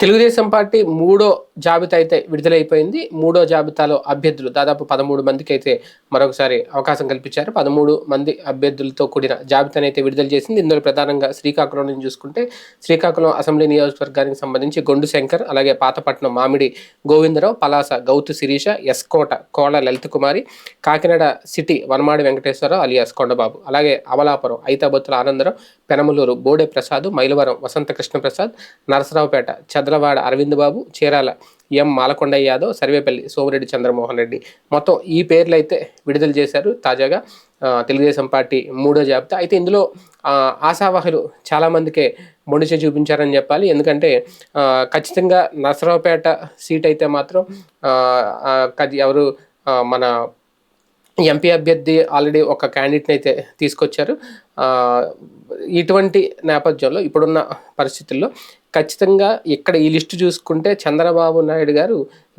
Telugu Desam party మూడో జాబితా అయితే విడుదలైపోయింది. మూడో జాబితాలో అభ్యర్థులు దాదాపు పదమూడు మందికి అయితే మరొకసారి అవకాశం కల్పించారు. పదమూడు మంది అభ్యర్థులతో కూడిన జాబితాను అయితే విడుదల చేసింది. ఇందులో ప్రధానంగా శ్రీకాకుళం నుంచి చూసుకుంటే శ్రీకాకుళం అసెంబ్లీ నియోజకవర్గానికి సంబంధించి గొండు శంకర్ అలాగే పాతపట్నం మామిడి గోవిందరావు పలాస గౌతు శిరీష ఎస్కోట కోళ లలిత కుమారి కాకినాడ సిటీ వనమాడి వెంకటేశ్వరరావు అలియాస్ కొండబాబు అలాగే అవలాపురం ఐతాబొత్తుల ఆనందరావు పెనమలూరు బోడే ప్రసాద్ మైలవరం వసంత కృష్ణ ప్రసాద్ నరసరావుపేట చదలవాడ అరవింద్ బాబు చీరాల ఎం మాలకొండయ్య యాదవ్ సర్వేపల్లి సోమిరెడ్డి చంద్రమోహన్ రెడ్డి. మొత్తం ఈ పేర్లు అయితే విడుదల చేశారు తాజాగా తెలుగుదేశం పార్టీ మూడో జాబితా. అయితే ఇందులో ఆశావాహులు చాలామందికే మొండిచే చూపించారని చెప్పాలి. ఎందుకంటే ఖచ్చితంగా నరసరావుపేట సీట్ అయితే మాత్రం ఎవరు మన ఎంపీ అభ్యర్థి ఆల్రెడీ ఒక క్యాండిడేట్ని అయితే తీసుకొచ్చారు. ఇటువంటి నేపథ్యంలో ఇప్పుడున్న పరిస్థితుల్లో ఖచ్చితంగా ఇక్కడ ఈ లిస్టు చూసుకుంటే చంద్రబాబు నాయుడు గారు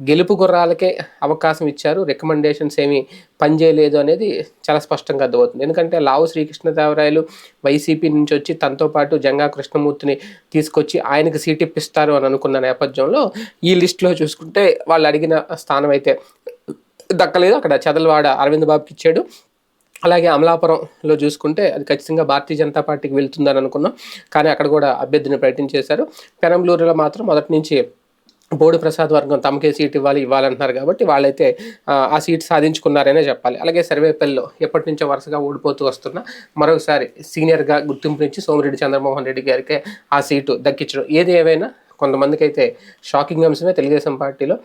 గెలుపు గుర్రాలకే అవకాశం ఇచ్చారు. రికమెండేషన్స్ ఏమి పనిచేయలేదు అనేది చాలా స్పష్టంగా అర్థమవుతుంది. ఎందుకంటే లావు శ్రీకృష్ణదేవరాయలు వైసీపీ నుంచి వచ్చి తనతో పాటు జంగా కృష్ణమూర్తిని తీసుకొచ్చి ఆయనకి సీట్ ఇప్పిస్తారు అని అనుకున్న నేపథ్యంలో ఈ లిస్టులో చూసుకుంటే వాళ్ళు అడిగిన స్థానం అయితే దక్కలేదు. అక్కడ చదలవాడ అరవింద్ బాబుకి ఇచ్చాడు. అలాగే అమలాపురంలో చూసుకుంటే అది ఖచ్చితంగా భారతీయ జనతా పార్టీకి వెళ్తుందని అనుకున్నాం. కానీ అక్కడ కూడా అభ్యర్థిని ప్రకటించేశారు పెరంబలూరులో మాత్రం మొదటి నుంచి బోడి ప్రసాద్ వర్గం తమకే సీట్ ఇవ్వాలి ఇవ్వాలంటున్నారు కాబట్టి వాళ్ళైతే ఆ, ఆ సీట్ సాధించుకున్నారనే చెప్పాలి. అలాగే సర్వేపల్లిలో ఎప్పటి నుంచో వరుసగా ఓడిపోతూ వస్తున్న మరొకసారి సీనియర్గా గుర్తింపునిచ్చి సోమిరెడ్డి చంద్రమోహన్ రెడ్డి గారికి ఆ సీటు దక్కించడం. ఏది ఏవైనా కొంతమందికి అయితే షాకింగ్ అంశమే తెలుగుదేశం పార్టీలో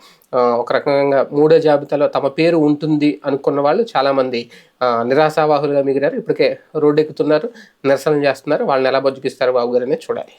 ఒక రకంగా మూడో జాబితాలో తమ పేరు ఉంటుంది అనుకున్న వాళ్ళు చాలామంది నిరాశావాహులుగా మిగిలారు. ఇప్పటికే రోడ్డు ఎక్కుతున్నారు నిరసన చేస్తున్నారు. వాళ్ళని ఎలా బొజ్జుకిస్తారు బాబు గారు అనేది చూడాలి.